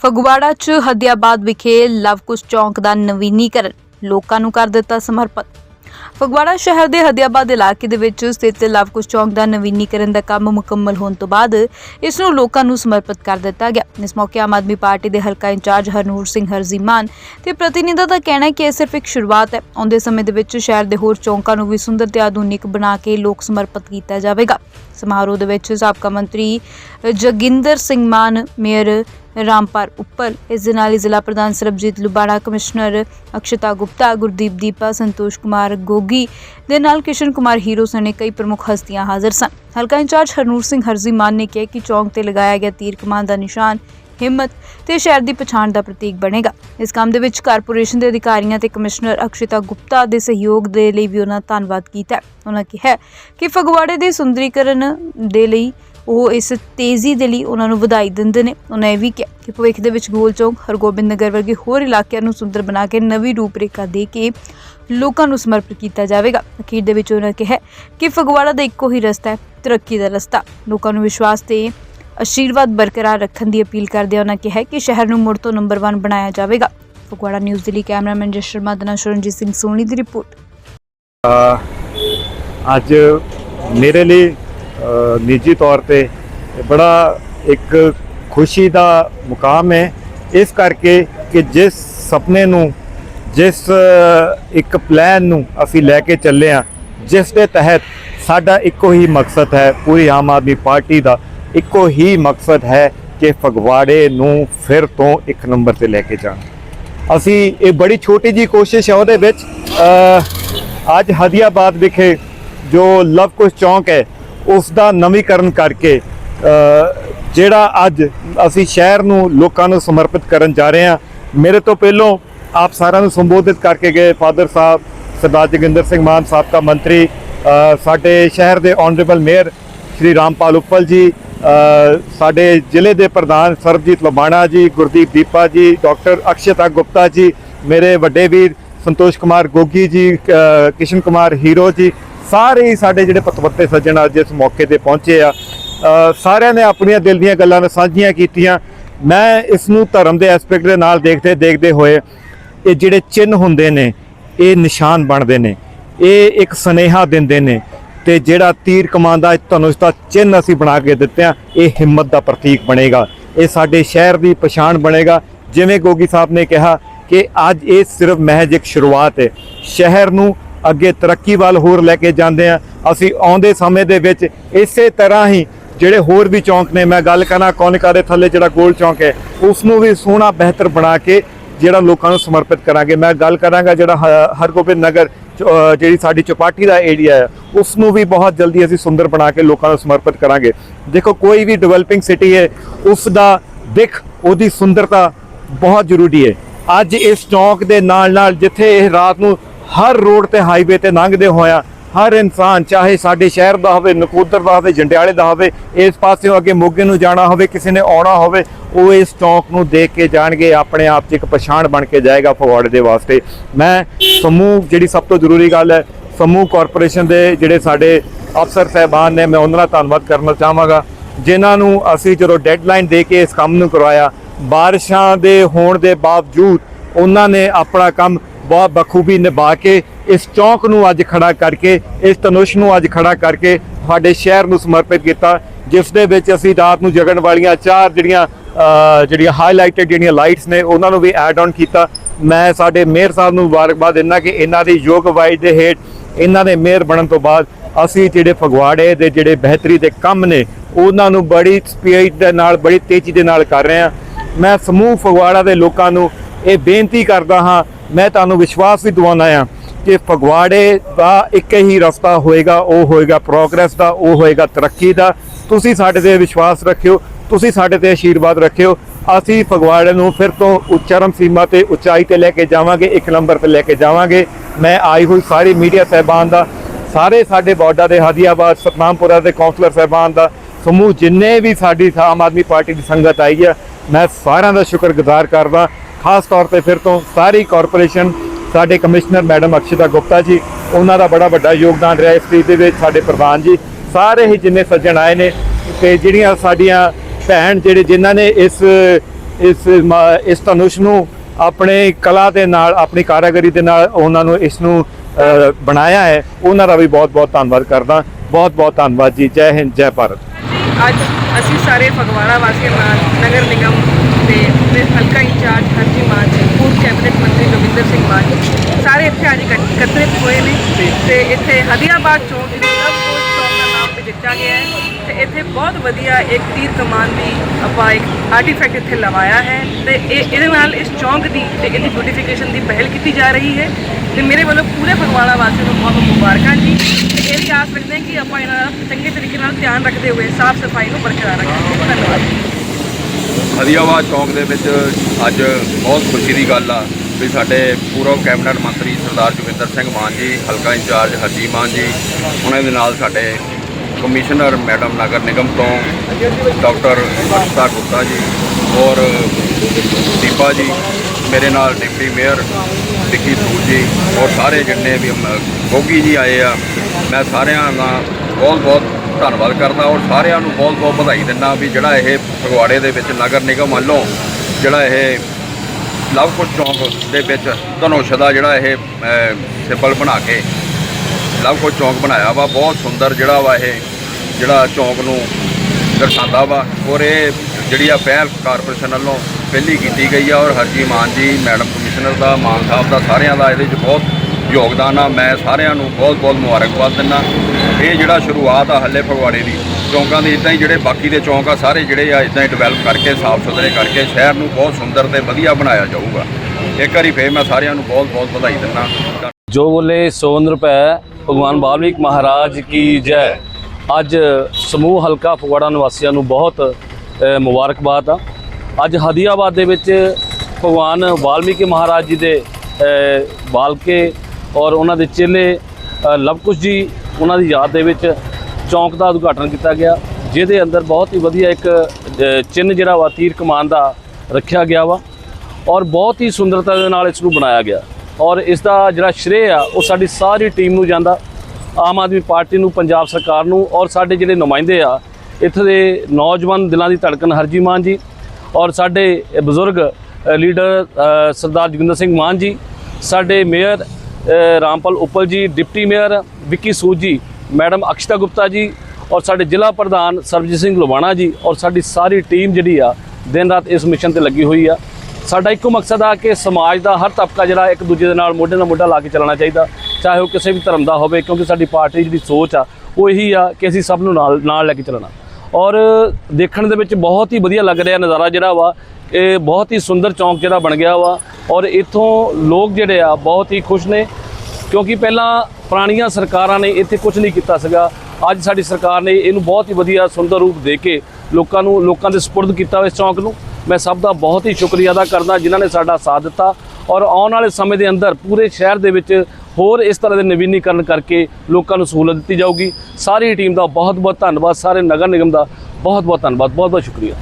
ਫਗਵਾੜਾ 'ਚ ਹਦੀਆਬਾਦ ਵਿਖੇ ਲਵਕੁਸ਼ ਚੌਂਕ ਦਾ ਨਵੀਨੀਕਰਨ, ਲੋਕਾਂ ਨੂੰ ਕਰ ਦਿੱਤਾ ਸਮਰਪਿਤ। ਫਗਵਾੜਾ ਸ਼ਹਿਰ ਦੇ ਹਦੀਆਬਾਦ ਇਲਾਕੇ ਦੇ ਵਿੱਚ ਸਥਿਤ ਲਵਕੁਸ਼ ਚੌਂਕ ਦਾ ਨਵੀਨੀਕਰਨ ਦਾ ਕੰਮ ਮੁਕੰਮਲ ਹੋਣ ਤੋਂ ਬਾਅਦ ਇਸ ਨੂੰ ਲੋਕਾਂ ਨੂੰ ਸਮਰਪਿਤ ਕਰ ਦਿੱਤਾ ਗਿਆ। ਇਸ ਮੌਕੇ ਆਮ ਆਦਮੀ ਪਾਰਟੀ ਦੇ ਹਲਕਾ ਇੰਚਾਰਜ ਹਰਨੂਰ ਸਿੰਘ ਹਰਜ਼ੀਮਾਨ ਤੇ ਪ੍ਰਤੀਨਿਧਾਂ ਦਾ ਕਹਿਣਾ ਹੈ ਕਿ ਇਹ ਸਿਰਫ ਇੱਕ ਸ਼ੁਰੂਆਤ ਹੈ। ਆਉਂਦੇ ਸਮੇਂ ਦੇ ਵਿੱਚ ਸ਼ਹਿਰ ਦੇ ਹੋਰ ਚੌਂਕਾਂ ਨੂੰ ਵੀ ਸੁੰਦਰ ਤੇ ਆਧੁਨਿਕ ਬਣਾ ਕੇ ਲੋਕ ਸਮਰਪਿਤ ਕੀਤਾ ਜਾਵੇਗਾ। ਸਮਾਰੋਹ ਦੇ ਵਿੱਚ ਸਾਬਕਾ ਮੰਤਰੀ ਜਗਿੰਦਰ ਸਿੰਘ ਮਾਨ, ਮੇਅਰ ਰਾਮਪਾਲ ਉੱਪਰ ਇਸ ਦੇ ਨਾਲ ਹੀ ਜ਼ਿਲ੍ਹਾ ਪ੍ਰਧਾਨ ਸਰਬਜੀਤ ਲੁਬਾਣਾ ਕਮਿਸ਼ਨਰ ਅਕਸ਼ਤਾ ਗੁਪਤਾ, ਗੁਰਦੀਪ ਦੀਪਾ, ਸੰਤੋਸ਼ ਕੁਮਾਰ ਗੋਗੀ ਦੇ ਨਾਲ ਕਿਸ਼ਨ ਕੁਮਾਰ ਹੀਰੋ ਸਣੇ ਕਈ ਪ੍ਰਮੁੱਖ ਹਸਤੀਆਂ ਹਾਜ਼ਰ ਸਨ। ਹਲਕਾ ਇੰਚਾਰਜ ਹਰਨੂਰ ਸਿੰਘ ਹਰਜ਼ੀਮਾਨ ਨੇ ਕਿਹਾ ਕਿ ਚੌਂਕ ਤੇ ਲਗਾਇਆ ਗਿਆ ਤੀਰ ਕਮਾਨ ਦਾ ਨਿਸ਼ਾਨ ਹਿੰਮਤ ਤੇ ਸ਼ਹਿਰ ਦੀ ਪਛਾਣ ਦਾ ਪ੍ਰਤੀਕ ਬਣੇਗਾ। ਇਸ ਕੰਮ ਦੇ ਵਿੱਚ ਕਾਰਪੋਰੇਸ਼ਨ ਦੇ ਅਧਿਕਾਰੀਆਂ ਤੇ ਕਮਿਸ਼ਨਰ ਅਕਸ਼ਿਤਾ ਗੁਪਤਾ ਦੇ ਸਹਿਯੋਗ ਦੇ ਲਈ ਵੀ ਉਹਨਾਂ ਧੰਨਵਾਦ ਕੀਤਾ। ਉਹਨਾਂ ਕਿਹਾ ਕਿ ਫਗਵਾੜੇ ਦੇ ਸੁੰਦਰੀਕਰਨ ਦੇ ਲਈ ਉਹ ਇਸ ਤੇਜ਼ੀ ਦੇ ਲਈ ਉਹਨਾਂ ਨੂੰ ਵਧਾਈ ਦਿੰਦੇ ਨੇ। ਉਹਨਾਂ ਇਹ ਵੀ ਕਿਹਾ ਕਿ ਭਵਿੱਖ ਦੇ ਵਿੱਚ ਗੋਲ ਚੌਂਕ, ਹਰਗੋਬਿੰਦ ਨਗਰ ਵਰਗੇ ਹੋਰ ਇਲਾਕਿਆਂ ਨੂੰ ਸੁੰਦਰ ਬਣਾ ਕੇ ਨਵੀਂ ਰੂਪਰੇਖਾ ਦੇ ਕੇ ਲੋਕਾਂ ਨੂੰ ਸਮਰਪਿਤ ਕੀਤਾ ਜਾਵੇਗਾ। ਅਖੀਰ ਦੇ ਵਿੱਚ ਉਹਨਾਂ ਕਿਹਾ ਕਿ ਫਗਵਾੜਾ ਦਾ ਇੱਕੋ ਹੀ ਰਸਤਾ ਹੈ, ਤਰੱਕੀ ਦਾ ਰਸਤਾ। ਲੋਕਾਂ ਨੂੰ ਵਿਸ਼ਵਾਸ ਤੇ ਆਸ਼ੀਰਵਾਦ ਬਰਕਰਾਰ ਰੱਖਣ ਦੀ ਅਪੀਲ ਕਰਦੇ ਉਹਨਾਂ ਕਿਹਾ ਕਿ ਸ਼ਹਿਰ ਨੂੰ ਮੁੜ ਤੋਂ ਨੰਬਰ 1 ਬਣਾਇਆ ਜਾਵੇਗਾ। ਫਗਵਾੜਾ ਨਿਊਜ਼ ਦੇ ਲਈ ਕੈਮਰਾਮੈਨ ਜਸ ਸ਼ਰਮਾ ਦੇ ਨਾਲ ਸ਼ਰਨਜੀਤ ਸਿੰਘ ਸੋਨੀ ਦੀ ਰਿਪੋਰਟ। ਅੱਜ ਮੇਰੇ ਲਈ ਨਿੱਜੀ ਤੌਰ ਤੇ ਬੜਾ ਇੱਕ ਖੁਸ਼ੀ ਦਾ ਮੁਕਾਮ ਹੈ। ਇਸ ਕਰਕੇ ਕਿ ਜਿਸ ਸੁਪਨੇ ਨੂੰ, ਜਿਸ ਇੱਕ ਪਲਾਨ ਨੂੰ ਅਸੀਂ ਲੈ ਕੇ ਚੱਲੇ ਆ ਜਿਸ ਦੇ ਤਹਿਤ ਸਾਡਾ ਇੱਕੋ ਹੀ ਮਕਸਦ ਹੈ, ਪੂਰੀ ਆਮ ਆਦਮੀ ਪਾਰਟੀ ਦਾ ਇੱਕੋ ਹੀ ਮਕਸਦ ਹੈ ਕਿ ਫਗਵਾੜੇ ਨੂੰ ਫਿਰ ਤੋਂ ਇੱਕ ਨੰਬਰ ਤੇ ਲੈ ਕੇ ਜਾਣ। ਅਸੀਂ ਇਹ ਬੜੀ ਛੋਟੀ ਜੀ ਕੋਸ਼ਿਸ਼ ਹੈ ਉਹਦੇ ਵਿੱਚ। ਅੱਜ ਹਦੀਆਬਾਦ ਵਿਖੇ ਜੋ ਲਵ ਕੁਸ਼ ਚੌਂਕ ਹੈ ਉਸ ਦਾ ਨਵੀਕਰਨ ਕਰਕੇ ਜਿਹੜਾ ਅੱਜ ਅਸੀਂ ਸ਼ਹਿਰ ਨੂੰ ਲੋਕਾਂ ਨੂੰ ਸਮਰਪਿਤ ਕਰਨ ਜਾ ਰਹੇ ਹਾਂ, ਮੇਰੇ ਤੋਂ ਪਹਿਲੋਂ ਆਪ ਸਾਰਿਆਂ ਨੂੰ ਸੰਬੋਧਿਤ ਕਰਕੇ ਗਏ ਫਾਦਰ ਸਾਹਿਬ, ਸਰਦਾਰ ਜੋਗਿੰਦਰ ਸਿੰਘ ਮਾਨ ਸਾਬਕਾ ਮੰਤਰੀ ਸਾਡੇ ਸ਼ਹਿਰ ਦੇ ਆਨਰੇਬਲ ਮੇਅਰ ਸ਼੍ਰੀ ਰਾਮਪਾਲ ਉੱਪਲ ਜੀ ਸਾਡੇ ਜ਼ਿਲ੍ਹੇ ਦੇ ਪ੍ਰਧਾਨ ਸਰਬਜੀਤ ਲਬਾਣਾ ਜੀ, ਗੁਰਦੀਪ ਦੀਪਾ ਜੀ, ਡਾਕਟਰ ਅਕਸ਼ਤਾ ਗੁਪਤਾ ਜੀ, ਮੇਰੇ ਵੱਡੇ ਵੀਰ ਸੰਤੋਸ਼ ਕੁਮਾਰ ਗੋਗੀ ਜੀ ਕਿਸ਼ਨ ਕੁਮਾਰ ਹੀਰੋ ਜੀ ਸਾਰੇ ਹੀ ਸਾਡੇ ਜਿਹੜੇ ਪਤਵੱਤੇ ਸੱਜਣ ਅੱਜ ਇਸ ਮੌਕੇ ਤੇ ਪਹੁੰਚੇ ਆ। ਸਾਰਿਆਂ ਨੇ ਆਪਣੀਆਂ ਦਿਲ ਦੀਆਂ ਗੱਲਾਂ ਨੇ ਸਾਂਝੀਆਂ ਕੀਤੀਆਂ। ਮੈਂ ਇਸ ਨੂੰ ਧਰਮ ਦੇ ਐਸਪੈਕਟ ਦੇ ਨਾਲ ਦੇਖਦੇ ਦੇਖਦੇ ਹੋਏ ਇਹ ਜਿਹੜੇ ਚਿੰਨ ਹੁੰਦੇ ਨੇ, ਇਹ ਨਿਸ਼ਾਨ ਬਣਦੇ ਨੇ, ਇਹ ਇੱਕ ਸਨੇਹਾ ਦਿੰਦੇ ਨੇ ਤੇ ਜਿਹੜਾ ਤੀਰ ਕਮਾਨ ਦਾ ਧਨੁਸ਼ ਦਾ ਚਿੰਨ ਅਸੀਂ ਬਣਾ ਕੇ ਦਿੱਤੇ ਆ, ਇਹ ਹਿੰਮਤ ਦਾ ਪ੍ਰਤੀਕ ਬਣੇਗਾ। ਇਹ ਸਾਡੇ ਸ਼ਹਿਰ ਦੀ ਪਛਾਣ ਬਣੇਗਾ। ਜਿਵੇਂ ਗੋਗੀ ਸਾਹਿਬ ਨੇ ਕਿਹਾ ਕਿ ਅੱਜ ਇਹ ਸਿਰਫ ਮਹਿਜ ਇੱਕ ਸ਼ੁਰੂਆਤ ਹੈ। ਸ਼ਹਿਰ ਨੂੰ ਅੱਗੇ ਤਰੱਕੀ ਵੱਲ ਹੋਰ ਲੈ ਕੇ ਜਾਂਦੇ ਆ। ਅਸੀਂ ਆਉਂਦੇ ਸਮੇਂ ਦੇ ਵਿੱਚ ਇਸੇ ਤਰ੍ਹਾਂ ਹੀ ਜਿਹੜੇ ਹੋਰ ਵੀ ਚੌਂਕ ਨੇ, ਮੈਂ ਗੱਲ ਕਰਾਂ ਕੋਨਿਕਾ ਦੇ ਥੱਲੇ ਜਿਹੜਾ ਗੋਲ ਚੌਂਕ ਹੈ ਉਸ ਨੂੰ ਵੀ ਸੋਹਣਾ ਬਿਹਤਰ ਬਣਾ ਕੇ ਜਿਹੜਾ ਲੋਕਾਂ ਨੂੰ ਸਮਰਪਿਤ ਕਰਾਂਗੇ। ਮੈਂ ਗੱਲ ਕਰਾਂਗਾ ਜਿਹੜਾ ਹ- ਹਰਗੋਬਿੰਦ ਨਗਰ ਚ- ਜਿਹੜੀ ਸਾਡੀ ਚੌਪਾਟੀ ਦਾ ਏਰੀਆ ਹੈ ਉਸ ਨੂੰ ਵੀ ਬਹੁਤ ਜਲਦੀ ਅਸੀਂ ਸੁੰਦਰ ਬਣਾ ਕੇ ਲੋਕਾਂ ਨੂੰ ਸਮਰਪਿਤ ਕਰਾਂਗੇ। ਦੇਖੋ, ਕੋਈ ਵੀ ਡਿਵੈਲਪਿੰਗ ਸਿਟੀ ਹੈ ਉਸ ਦਾ ਦਿੱਖ, ਉਹਦੀ ਸੁੰਦਰਤਾ ਬਹੁਤ ਜ਼ਰੂਰੀ ਹੈ। ਅੱਜ ਇਸ ਚੌਂਕ ਦੇ ਨਾਲ ਨਾਲ ਜਿੱਥੇ ਇਹ ਰਾਤ ਨੂੰ ਹਰ ਰੋਡ ਤੇ ਹਾਈਵੇ ਤੇ ਲੰਘਦੇ ਹੋਇਆ ਹਰ ਇਨਸਾਨ ਚਾਹੇ ਸਾਡੇ ਸ਼ਹਿਰ ਦਾ ਹੋਵੇ, ਨਕੋਦਰ ਦਾ ਹੋਵੇ, ਜੰਡਿਆਲੇ ਦਾ ਹੋਵੇ, ਇਸ ਪਾਸਿਓਂ ਅੱਗੇ ਮੋਗੇ ਨੂੰ ਜਾਣਾ ਹੋਵੇ, ਕਿਸੇ ਨੇ ਆਉਣਾ ਹੋਵੇ, ਉਹ ਇਸ ਚੌਂਕ ਨੂੰ ਦੇਖ ਕੇ ਜਾਣਗੇ, ਆਪਣੇ ਆਪ 'ਚ ਇੱਕ ਪਛਾਣ ਬਣ ਕੇ ਜਾਏਗਾ ਫਗਵਾੜੇ ਦੇ ਵਾਸਤੇ। ਮੈਂ ਸਮੂਹ, ਜਿਹੜੀ ਸਭ ਤੋਂ ਜ਼ਰੂਰੀ ਗੱਲ ਹੈ, ਸਮੂਹ ਕਾਰਪੋਰੇਸ਼ਨ ਦੇ ਜਿਹੜੇ ਸਾਡੇ ਅਫਸਰ ਸਹਿਬਾਨ ਨੇ, ਮੈਂ ਉਹਨਾਂ ਦਾ ਧੰਨਵਾਦ ਕਰਨਾ ਚਾਹਾਂਗਾ, ਜਿਨ੍ਹਾਂ ਨੂੰ ਅਸੀਂ ਜਦੋਂ ਡੈਡਲਾਈਨ ਦੇ ਕੇ ਇਸ ਕੰਮ ਨੂੰ ਕਰਵਾਇਆ, ਬਾਰਿਸ਼ਾਂ ਦੇ ਹੋਣ ਦੇ ਬਾਵਜੂਦ ਉਹਨਾਂ ਨੇ ਆਪਣਾ ਕੰਮ ਬਹੁਤ ਬਖੂਬੀ ਨਿਭਾ ਕੇ ਇਸ ਚੌਂਕ ਨੂੰ ਅੱਜ ਖੜਾ ਕਰਕੇ, ਇਸ ਤਨੁਸ਼ ਨੂੰ ਅੱਜ ਖੜਾ ਕਰਕੇ ਸਾਡੇ ਸ਼ਹਿਰ ਨੂੰ ਸਮਰਪਿਤ ਕੀਤਾ, ਜਿਸ ਦੇ ਵਿੱਚ ਅਸੀਂ ਰਾਤ ਨੂੰ ਜਗਣ ਵਾਲੀਆਂ ਚਾਰ ਜਿਹੜੀਆਂ ਜਿਹੜੀਆਂ ਹਾਈਲਾਈਟਡ ਜਿਹੜੀਆਂ ਲਾਈਟਸ ਨੇ, ਉਹਨਾਂ ਨੂੰ ਵੀ ਐਡ ਆਨ ਕੀਤਾ। ਮੈਂ ਸਾਡੇ ਮੇਅਰ ਸਾਹਿਬ ਨੂੰ ਮੁਬਾਰਕਬਾਦ ਦਿੰਦਾ ਕਿ ਇਹਨਾਂ ਦੀ ਯੋਗ ਵਾਈਜ ਦੇ ਹੇਠ ਇਹਨਾਂ ਦੇ ਮੇਅਰ ਬਣਨ ਤੋਂ ਬਾਅਦ ਅਸੀਂ ਜਿਹੜੇ ਫਗਵਾੜੇ ਦੇ ਜਿਹੜੇ ਬਿਹਤਰੀ ਦੇ ਕੰਮ ਨੇ, ਉਹਨਾਂ ਨੂੰ ਬੜੀ ਸਪੀਡ ਦੇ ਨਾਲ, ਬੜੀ ਤੇਜ਼ੀ ਦੇ ਨਾਲ ਕਰ ਰਹੇ ਹਾਂ। ਮੈਂ ਸਮੂਹ ਫਗਵਾੜਾ ਦੇ ਲੋਕਾਂ ਨੂੰ ਇਹ ਬੇਨਤੀ ਕਰਦਾ ਹਾਂ ਮੈਂ ਤੁਹਾਨੂੰ ਵਿਸ਼ਵਾਸ ਵੀ ਦਿਵਾਉਂਦਾ ਹਾਂ ਕਿ ਫਗਵਾੜੇ ਦਾ ਇੱਕ ਹੀ ਰਸਤਾ ਹੋਏਗਾ, ਉਹ ਹੋਏਗਾ ਪ੍ਰੋਗਰੈਸ ਦਾ, ਉਹ ਹੋਏਗਾ ਤਰੱਕੀ ਦਾ। ਤੁਸੀਂ ਸਾਡੇ ਤੇ ਵਿਸ਼ਵਾਸ ਰੱਖਿਓ, ਤੁਸੀਂ ਸਾਡੇ ਤੇ ਆਸ਼ੀਰਵਾਦ ਰੱਖਿਓ। ਅਸੀਂ ਫਗਵਾੜੇ ਨੂੰ ਫਿਰ ਤੋਂ ਉੱਚਰਮ ਸੀਮਾ ਤੇ ਉਚਾਈ ਤੇ ਲੈ ਕੇ ਜਾਵਾਂਗੇ, ਇੱਕ ਨੰਬਰ ਤੇ ਲੈ ਕੇ ਜਾਵਾਂਗੇ। ਮੈਂ ਆਈ ਹੋਈ ਸਾਰੀ ਮੀਡੀਆ ਸਹਿਬਾਨ ਦਾ, ਸਾਰੇ ਸਾਡੇ ਬੋਰਡਾਂ ਦੇ ਹਦੀਆਬਾਦ, ਸਤਨਾਮਪੁਰਾ ਦੇ ਕਾਉਂਸਲਰ ਸਹਿਬਾਨ ਦਾ, ਸਮੂਹ ਜਿੰਨੇ ਵੀ ਸਾਡੀ ਆਮ ਆਦਮੀ ਪਾਰਟੀ ਦੀ ਸੰਗਤ ਆਈ ਹੈ ਮੈਂ ਸਾਰਿਆਂ ਦਾ ਸ਼ੁਕਰਗੁਜ਼ਾਰ ਕਰਦਾ। ਖਾਸ ਤੌਰ ਤੇ ਫਿਰ ਤੋਂ ਸਾਰੀ ਕਾਰਪੋਰੇਸ਼ਨ ਸਾਡੇ ਕਮਿਸ਼ਨਰ ਮੈਡਮ ਅਕਸ਼ਿਤਾ ਗੁਪਤਾ ਜੀ, ਉਹਨਾਂ ਦਾ ਬੜਾ ਵੱਡਾ ਯੋਗਦਾਨ ਰਿਹਾ ਇਸ ਚੀਜ਼ ਦੇ ਵਿੱਚ, ਸਾਡੇ ਪ੍ਰਧਾਨ ਜੀ, ਸਾਰੇ ਹੀ ਜਿੰਨੇ ਸੱਜਣ ਆਏ ਨੇ ਤੇ ਜਿਹੜੀਆਂ ਸਾਡੀਆਂ ਭੈਣ ਜਿਹੜੇ ਜਿਨ੍ਹਾਂ ਨੇ ਇਸ ਇਸ ਇਸ ਧਨੁਸ਼ ਨੂੰ ਆਪਣੇ ਕਲਾ ਦੇ ਨਾਲ, ਆਪਣੀ ਕਾਰਾਗਰੀ ਦੇ ਨਾਲ ਉਹਨਾਂ ਨੂੰ ਇਸ ਨੂੰ ਬਣਾਇਆ ਹੈ, ਉਹਨਾਂ ਦਾ ਵੀ ਬਹੁਤ ਬਹੁਤ ਧੰਨਵਾਦ ਕਰਦਾ। ਬਹੁਤ ਬਹੁਤ ਧੰਨਵਾਦ ਜੀ। ਜੈ ਹਿੰਦ, ਜੈ ਭਾਰਤ। ਅੱਜ ਅਸੀਂ ਸਾਰੇ ਫਗਵਾੜਾ ਵਾਸੀਆਂ ਨਾਲ ਨਗਰ ਨਿਗਮ ਦੇ ਦੇ ਹਲਕਾ ਇੰਚਾਰਜ ਹਰਜੀ ਮਾਨ ਜੀ ਪੂਰਬ ਕੈਬਨਿਟ ਮੰਤਰੀ ਰਵਿੰਦਰ ਸਿੰਘ ਮਾਨ ਜੀ। ਸਾਰੇ ਇੱਥੇ ਅੱਜ ਇਕੱਠ- ਇਕੱਤਰਿਤ ਹੋਏ ਨੇ ਤੇ ਇੱਥੇ ਹਦੀਆਬਾਦ ਚੌਂਕ ਜਿਹਨੂੰ ਲਵ ਕੋਚ ਚੌਂਕ ਦਾ ਨਾਮ ਵੀ ਦਿੱਤਾ ਗਿਆ ਹੈ ਤੇ ਇੱਥੇ ਬਹੁਤ ਵਧੀਆ ਇੱਕ ਤੀਰ ਕਮਾਨ ਦੀ ਆਪਾਂ ਇੱਕ ਆਰਟੀਫੈਕਟ ਇੱਥੇ ਲਵਾਇਆ ਹੈ ਤੇ ਇਹ ਇਹਦੇ ਨਾਲ ਇਸ ਚੌਂਕ ਦੀ ਤੇ ਇਹਦੀ ਬਿਊਟੀਫਿਕੇਸ਼ਨ ਦੀ ਪਹਿਲ ਕੀਤੀ ਜਾ ਰਹੀ ਹੈ ਤੇ ਮੇਰੇ ਵੱਲੋਂ ਪੂਰੇ ਫਗਵਾੜਾ ਵਾਸੀਆਂ ਨੂੰ ਬਹੁਤ ਬਹੁਤ ਮੁਬਾਰਕਾਂ ਜੀ। ਤੇ ਇਹ ਵੀ ਆਸ ਰੱਖਦੇ ਹਾਂ ਕਿ ਆਪਾਂ ਇਹਨਾਂ ਦਾ ਚੰਗੇ ਤਰੀਕੇ ਨਾਲ ਧਿਆਨ ਰੱਖਦੇ ਹੋਏ ਸਾਫ਼ ਸਫ਼ਾਈ ਨੂੰ ਬਰਕਰਾਰ ਰੱਖਾਂਗੇ। ਧੰਨਵਾਦ। ਹਦੀਆਬਾਦ ਚੌਂਕ ਦੇ ਵਿੱਚ ਅੱਜ ਬਹੁਤ ਖੁਸ਼ੀ ਦੀ ਗੱਲ ਆ ਵੀ ਸਾਡੇ ਪੂਰਵ ਕੈਬਨਿਟ ਮੰਤਰੀ ਸਰਦਾਰ ਜੋਗਿੰਦਰ ਸਿੰਘ ਮਾਨ ਜੀ, ਹਲਕਾ ਇੰਚਾਰਜ ਹਰਜੀ ਮਾਨ ਜੀ, ਉਹਨਾਂ ਦੇ ਨਾਲ ਸਾਡੇ ਕਮਿਸ਼ਨਰ ਮੈਡਮ ਨਗਰ ਨਿਗਮ ਤੋਂ ਡਾਕਟਰ ਅਰਸ਼ਤਾ ਗੁਪਤਾ ਜੀ ਔਰ ਦੀਪਾ ਜੀ, ਮੇਰੇ ਨਾਲ ਡਿਪਟੀ ਮੇਅਰ ਵਿੱਕੀ ਸੂਰ ਜੀ ਔਰ ਸਾਰੇ ਜਿੰਨੇ ਵੀ ਗੋਗੀ ਜੀ ਆਏ ਆ, ਮੈਂ ਸਾਰਿਆਂ ਦਾ ਬਹੁਤ ਬਹੁਤ ਧੰਨਵਾਦ ਕਰਦਾ ਔਰ ਸਾਰਿਆਂ ਨੂੰ ਬਹੁਤ ਬਹੁਤ ਵਧਾਈ ਦਿੰਦਾ ਵੀ ਜਿਹੜਾ ਇਹ ਫਗਵਾੜੇ ਦੇ ਵਿੱਚ ਨਗਰ ਨਿਗਮ ਵੱਲੋਂ ਜਿਹੜਾ ਇਹ ਲਵਕੁਸ਼ ਚੌਂਕ ਦੇ ਵਿੱਚ ਧਨੁਸ਼ ਦਾ ਜਿਹੜਾ ਇਹ ਸਿੰਬਲ ਬਣਾ ਕੇ ਲਵਕੁਸ਼ ਚੌਂਕ ਬਣਾਇਆ ਵਾ, ਬਹੁਤ ਸੁੰਦਰ ਜਿਹੜਾ ਵਾ ਇਹ, ਜਿਹੜਾ ਚੌਂਕ ਨੂੰ ਦਰਸਾਉਂਦਾ ਵਾ ਔਰ ਇਹ ਜਿਹੜੀ ਆ ਪਹਿਲ ਕਾਰਪੋਰੇਸ਼ਨ ਵੱਲੋਂ ਪਹਿਲੀ ਕੀਤੀ ਗਈ ਆ ਔਰ ਹਰਜੀ ਮਾਨ ਜੀ, ਮੈਡਮ ਕਮਿਸ਼ਨਰ ਦਾ, ਮਾਨ ਸਾਹਿਬ ਦਾ ਸਾਰਿਆਂ ਦਾ ਇਹਦੇ 'ਚ ਬਹੁਤ ਯੋਗਦਾਨ ਆ। ਮੈਂ ਸਾਰਿਆਂ ਨੂੰ ਬਹੁਤ ਬਹੁਤ ਮੁਬਾਰਕਬਾਦ ਦਿੰਦਾ। ਇਹ ਜਿਹੜਾ ਸ਼ੁਰੂਆਤ ਆ ਹੱਲੇ ਫਗਵਾੜੇ ਦੀ, ਚੌਂਕਾਂ ਦੇ ਇਦਾਂ ਹੀ ਜਿਹੜੇ ਬਾਕੀ ਦੇ ਚੌਂਕ ਆ, ਸਾਰੇ ਜਿਹੜੇ ਆ ਇਦਾਂ ਹੀ ਡਿਵੈਲਪ ਕਰਕੇ, ਸਾਫ਼ ਸੁਥਰੇ ਕਰਕੇ, ਸ਼ਹਿਰ ਨੂੰ ਬਹੁਤ ਸੁੰਦਰ ਤੇ ਵਧੀਆ ਬਣਾਇਆ ਜਾਊਗਾ। ਇੱਕ ਵਾਰੀ ਫੇਰ ਮੈਂ ਸਾਰਿਆਂ ਨੂੰ ਬਹੁਤ ਬਹੁਤ ਵਧਾਈ ਦਿੰਦਾ। ਜੋ ਬੋਲੇ ਸੋਨ ਰੁਪਏ ਭਗਵਾਨ ਬਾਲਮੀਕ ਮਹਾਰਾਜ ਕੀ ਜੈ। ਅੱਜ ਸਮੂਹ ਹਲਕਾ ਫਗਵਾੜਾ ਨਿਵਾਸੀਆਂ ਨੂੰ ਬਹੁਤ ਮੁਬਾਰਕਬਾਦ ਆ। ਅੱਜ ਹਦੀਆਬਾਦ ਦੇ ਵਿੱਚ ਭਗਵਾਨ ਵਾਲਮੀਕੀ ਮਹਾਰਾਜ ਜੀ ਦੇ ਬਾਲਕੇ ਔਰ ਉਹਨਾਂ ਦੇ ਚੇਲੇ ਲਵਕੁਸ਼ ਜੀ ਉਹਨਾਂ ਦੀ ਯਾਦ ਦੇ ਵਿੱਚ ਚੌਂਕ ਦਾ ਉਦਘਾਟਨ ਕੀਤਾ ਗਿਆ ਜਿਹਦੇ ਅੰਦਰ ਬਹੁਤ ਹੀ ਵਧੀਆ ਇੱਕ ਅ, ਚਿੰਨ੍ਹ ਜਿਹੜਾ ਵਾ ਤੀਰ ਕਮਾਨ ਦਾ ਰੱਖਿਆ ਗਿਆ ਵਾ ਔਰ ਬਹੁਤ ਹੀ ਸੁੰਦਰਤਾ ਦੇ ਨਾਲ ਇਸ ਨੂੰ ਬਣਾਇਆ ਗਿਆ ਔਰ ਇਸ ਦਾ ਜਿਹੜਾ ਸ਼੍ਰੇ ਆ ਉਹ ਸਾਡੀ ਸਾਰੀ ਟੀਮ ਨੂੰ ਜਾਂਦਾ ਆਮ ਆਦਮੀ ਪਾਰਟੀ ਨੂੰ ਪੰਜਾਬ ਸਰਕਾਰ ਨੂੰ ਔਰ ਸਾਡੇ ਜਿਹੜੇ ਨੁਮਾਇੰਦੇ ਆ ਇੱਥੇ ਦੇ ਨੌਜਵਾਨ ਦਿਲਾਂ ਦੀ ਧੜਕਨ ਹਰਜੀ ਮਾਨ ਜੀ ਔਰ ਸਾਡੇ ਬਜ਼ੁਰਗ ਲੀਡਰ ਸਰਦਾਰ ਜੋਗਿੰਦਰ ਸਿੰਘ ਮਾਨ ਜੀ ਸਾਡੇ ਮੇਅਰ ਰਾਮਪਾਲ ਉੱਪਲ ਜੀ, ਡਿਪਟੀ ਮੇਅਰ ਵਿੱਕੀ ਸੂਦ ਜੀ, ਮੈਡਮ ਅਕਸ਼ਤਾ ਗੁਪਤਾ ਜੀ ਔਰ ਸਾਡੇ ਜ਼ਿਲ੍ਹਾ ਪ੍ਰਧਾਨ ਸਰਬਜੀਤ ਸਿੰਘ ਲੁਬਾਣਾ ਜੀ ਔਰ ਸਾਡੀ ਸਾਰੀ ਟੀਮ ਜਿਹੜੀ ਆ, ਦਿਨ ਰਾਤ ਇਸ ਮਿਸ਼ਨ ਤੇ ਲੱਗੀ ਹੋਈ ਆ। ਸਾਡਾ ਇੱਕੋ ਮਕਸਦ ਆ ਕਿ ਸਮਾਜ ਦਾ ਹਰ ਤਬਕਾ ਜਿਹੜਾ ਇੱਕ ਦੂਜੇ ਦੇ ਨਾਲ ਮੋਢੇ ਨਾਲ ਮੋਢਾ ਲਾ ਕੇ ਚੱਲਣਾ ਚਾਹੀਦਾ। ਚਾਹੇ ਉਹ ਕਿਸੇ ਵੀ ਧਰਮ ਦਾ ਹੋਵੇ, ਕਿਉਂਕਿ ਸਾਡੀ ਪਾਰਟੀ ਦੀ ਜਿਹੜੀ ਸੋਚ ਆ, ਉਹ ਇਹੀ ਆ ਕਿ ਅਸੀਂ ਸਭ ਨੂੰ ਨਾਲ ਨਾਲ ਲੈ ਕੇ ਚੱਲਣਾ। ਔਰ ਦੇਖਣ ਦੇ ਵਿੱਚ ਬਹੁਤ ਹੀ ਵਧੀਆ ਲੱਗ ਰਿਹਾ ਨਜ਼ਾਰਾ ਜਿਹੜਾ ਵਾ। ਇਹ ਬਹੁਤ ਹੀ ਸੁੰਦਰ ਚੌਂਕ ਜਿਹੜਾ ਬਣ ਗਿਆ ਵਾ ਔਰ ਇੱਥੋਂ ਲੋਕ ਜਿਹੜੇ ਆ ਬਹੁਤ ਹੀ ਖੁਸ਼ ਨੇ ਕਿਉਂਕਿ ਪਹਿਲਾਂ ਪੁਰਾਣੀਆਂ ਸਰਕਾਰਾਂ ਨੇ ਇੱਥੇ ਕੁਝ ਨਹੀਂ ਕੀਤਾ ਸੀਗਾ। ਅੱਜ ਸਾਡੀ ਸਰਕਾਰ ਨੇ ਇਹਨੂੰ ਬਹੁਤ ਹੀ ਵਧੀਆ ਸੁੰਦਰ ਰੂਪ ਦੇ ਕੇ ਲੋਕਾਂ ਨੂੰ ਲੋਕਾਂ ਦੇ ਸਪੁਰਦ ਕੀਤਾ ਇਸ ਚੌਂਕ ਨੂੰ। ਮੈਂ ਸਭ ਦਾ ਬਹੁਤ ਹੀ ਸ਼ੁਕਰੀਆ ਅਦਾ ਕਰਦਾ ਜਿਨ੍ਹਾਂ ਨੇ ਸਾਡਾ ਸਾਥ ਦਿੱਤਾ ਔਰ ਆਉਣ ਵਾਲੇ ਸਮੇਂ ਦੇ ਅੰਦਰ ਪੂਰੇ ਸ਼ਹਿਰ ਦੇ ਵਿੱਚ ਹੋਰ ਇਸ ਤਰ੍ਹਾਂ ਦੇ ਨਵੀਨੀਕਰਨ ਕਰਕੇ ਲੋਕਾਂ ਨੂੰ ਸਹੂਲਤ ਦਿੱਤੀ ਜਾਊਗੀ। ਸਾਰੀ ਟੀਮ ਦਾ ਬਹੁਤ ਬਹੁਤ ਧੰਨਵਾਦ, ਸਾਰੇ ਨਗਰ ਨਿਗਮ ਦਾ ਬਹੁਤ ਬਹੁਤ ਧੰਨਵਾਦ ਬਹੁਤ ਬਹੁਤ ਸ਼ੁਕਰੀਆ।